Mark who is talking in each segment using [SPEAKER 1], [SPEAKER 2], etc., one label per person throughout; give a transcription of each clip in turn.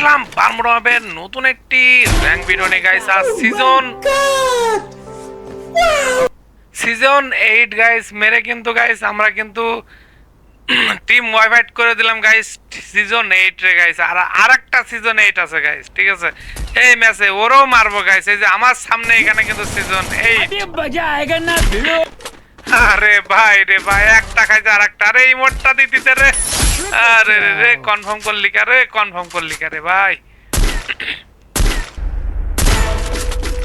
[SPEAKER 1] আসলাম Bermuda ম্যাপের নতুন একটি র্যাঙ্ক ভিডিও নিয়ে গাইস আর সিজন সিজন এইট গাইস মেরে কিন্তু গাইস আমরা কিন্তু টিম ওয়াইফাইট করে দিলাম গাইস সিজন এইট রে গাইস আর আরেকটা সিজন এইট আছে গাইস ঠিক আছে? এই ম্যাচে ওরও মারবো গাইস এই যে আমার সামনে এখানে কিন্তু সিজন এইট আরে ভাই রে ভাই এক টাকায় যার একটা আরে ইমোটটা দিতে রে। আরে রে রে কনফার্ম করলি কারে কনফার্ম করলি কারে ভাই?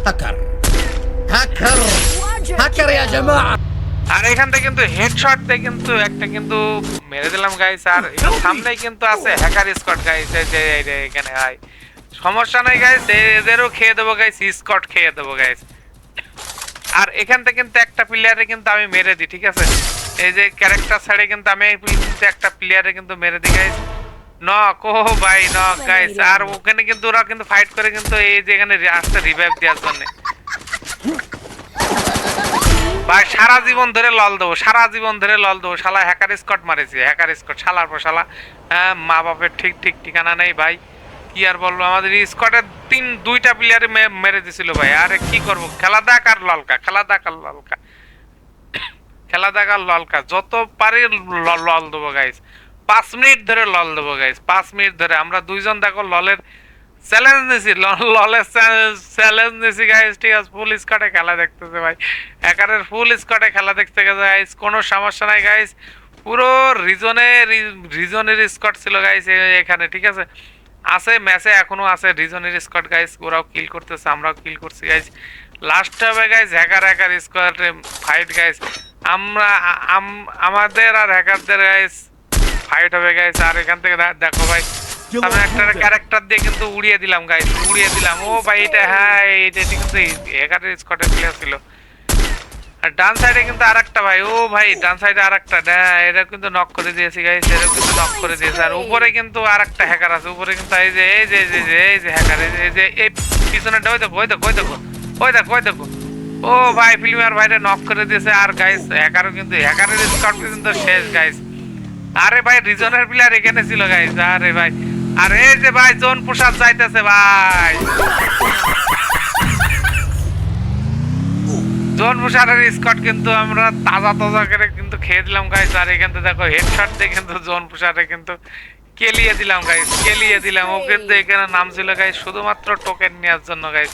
[SPEAKER 2] হাকার। হাকার। হাকার ইয়া জামা।
[SPEAKER 1] আর এখানটা কিন্তু হেডশট দিয়ে কিন্তু একটা কিন্তু মেরে দিলাম গাইস আর সামনে কিন্তু আছে হ্যাকার স্কট গাইস যে এখানে হয় সমস্যা নাই গাইস এদেরও খেয়ে দেবো গাইস স্কট খেয়ে দেবো গাইস আর এখান থেকে কিন্তু একটা প্লেয়ারে কিন্তু আমি মেরে দিই ঠিক আছে? এই যে ক্যারেক্টার ছাড়ে কিন্তু আমি কিন্তু একটা প্লেয়ারে কিন্তু মেরে দিই গাইস নক ও ভাই নক গাইস আর ওখানে কিন্তু ওরা কিন্তু ফাইট করে কিন্তু এই যে এখানে আসছে রিভাইভ দেওয়ার জন্য। ভাই সারা জীবন ধরে লল দেবো সারা জীবন ধরে লল দেবো। শালা হ্যাকার স্কট মারেছি হ্যাকার স্কট শালার পর শালা হ্যাঁ, মা বাপের ঠিক ঠিক ঠিকানা নেই ভাই। কি আর বলব? আমাদের স্কটের তিন, দুইটা প্লেয়ারে মেরে দিছিল ভাই। আরে কি করব? খেলা দেখ আর ললকা, খেলা দেখ আর ললকা। খেলা দেখ আর ললকা। যত পারি লল দেবো গাইস পাঁচ মিনিট ধরে লল দেবো গাইস পাঁচ মিনিট ধরে। আমরা দুইজন দেখো ললের চ্যালেঞ্জ নিছি। ললের চ্যালেঞ্জ নিছি গাইস ঠিক আছে ফুল স্কটে খেলা দেখতেছে ভাই। হ্যাকারের ফুল স্কটে খেলা দেখতে গেছে গাইস কোনো সমস্যা নাই গাইস পুরো রিজনের রিজনের স্কট ছিল গাইস এখানে, ঠিক আছে? আছে ম্যাচে এখনও আছে। রিজনের স্কট গাইজ ওরাও কিল করতেছে, আমরাও কিল করছি গাইস লাস্ট হবে গাইস হ্যাকার হ্যাকার স্কোয়াডে ফাইট গাইস আমরা আম- আমাদের আর হ্যাকারদের গাইস ফাইট হবে গাইস আর এখান থেকে দেখো, ভাই, আমি একটা ক্যারেক্টার দিয়ে কিন্তু উড়িয়ে দিলাম গাইস উড়িয়ে দিলাম। ও ভাই, এটা হ্যাঁ এটা কিন্তু হ্যাকারের স্কটের প্লেয়ার ছিল। আর ডান সাইডে কিন্তু আরেকটা ভাই। ও ভাই ডান সাইডে আরেকটা। হ্যাঁ এটা কিন্তু নক করে দিয়েছি গাইস এটা কিন্তু নক করে দিয়েছে। আর উপরে কিন্তু আরেকটা হ্যাকার আছে। উপরে কিন্তু এই যে এই যে এই যে এই যে হ্যাকার এই যে এই যে এই পিছনেটা ওই দেখো ওই দেখো ওই দেখো ওই দেখো ওই দেখো। ও ভাই ফিল্মের ভাইটা নক করে দিয়েছে। আর গাইস হ্যাকারও কিন্তু হ্যাকারের স্কট কিন্তু শেষ গাইস আরে ভাই রিজনের প্লেয়ার এখানে ছিল গাইস আরে ভাই। আরে এই যে ভাই জোন প্রসাদ যাইতেছে ভাই। জোন প্রসাদের স্কট কিন্তু আমরা তাজা তাজা করে কিন্তু খেয়ে দিলাম গাইস আর এখান থেকে দেখো হেডশট দিয়ে কিন্তু জোন প্রসাদে কিন্তু কেলিয়ে দিলাম গাইস কেলিয়ে দিলাম। ও কিন্তু এখানে নাম ছিল গাইস শুধুমাত্র টোকেন নেওয়ার জন্য গাইস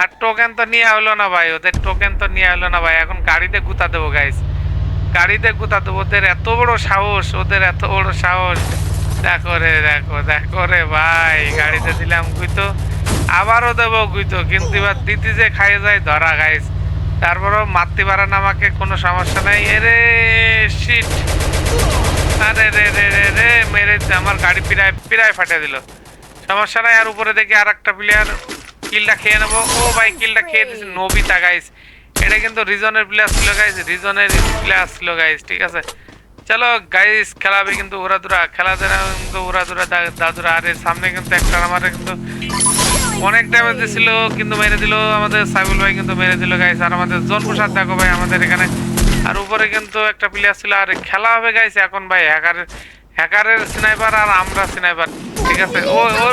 [SPEAKER 1] আর টোকেন তো নিয়ে হলো না, ভাই। ওদের টোকেন তো নিয়ে হলো না, ভাই। এখন গাড়িতে গুতা দেবো গাইস গাড়িতে গুতা দেবো। ওদের এত বড় সাহস, ওদের এত বড় সাহস। দেখো রে, দেখো দেখো রে, ভাই। গাড়িতে দিলাম গুইতো আবারও দেবো গুইতো কিন্তু এবার দিদি যে খাইয়ে যায়, ধরা গাইস তারপরেও মাতৃ বাড়ান আমাকে কোনো সমস্যা নেই। এরে শিট আরে রে রে রে রে মেরে আমার গাড়ি পিরায় পিরায় ফাটিয়ে দিল। সমস্যা নাই আর উপরে দেখি আর একটা প্লেয়ার কিলটা খেয়ে নেব। ও ভাই কিলটা খেয়ে দিয়েছে। নবিতা গাইস এটা কিন্তু রিজনের প্লেয়ার ছিল গাইস রিজনের প্লেয়ার ছিল গাইস ঠিক আছে? চলো গাইস খেলাবে কিন্তু ওরা দুরা খেলা দেনা কিন্তু ওরা দুরা দাদুরা। আরে, সামনে কিন্তু একটা আমার কিন্তু অনেক ড্যামেজ দিছিল, কিন্তু মেরে দিল আমাদের সাইবুল ভাই, কিন্তু মেরে দিল গাইস আর আমাদের জোন প্রসাদ দেখো ভাই, আমাদের এখানে। আর উপরে কিন্তু একটা প্লেয়ার ছিল। আর, খেলা হবে গাইস এখন ভাই। হ্যাকার হ্যাকারের স্নাইপার আর আমরা স্নাইপার ঠিক আছে? ও ও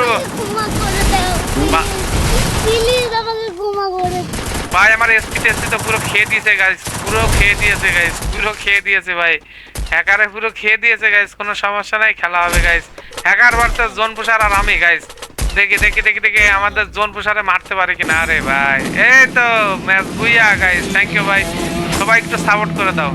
[SPEAKER 1] ভাই, আমার এসপি টেসপি তো পুরো খেয়ে দিয়েছে গাইস পুরো খেয়ে দিয়েছে গাইস পুরো খেয়ে দিয়েছে, ভাই। হ্যাকারে পুরো খেয়ে দিয়েছে গাইস কোনো সমস্যা নাই, খেলা হবে গাইস হ্যাকার ভার্সেস জোন পুষার আর আমি গাইস দেখি দেখি দেখি দেখি, আমাদের জোন পুষারে মারতে পারে কিনা আরে ভাই। এই তো, match booyah guys thank you ভাই। সবাই একটু সাপোর্ট করে দাও।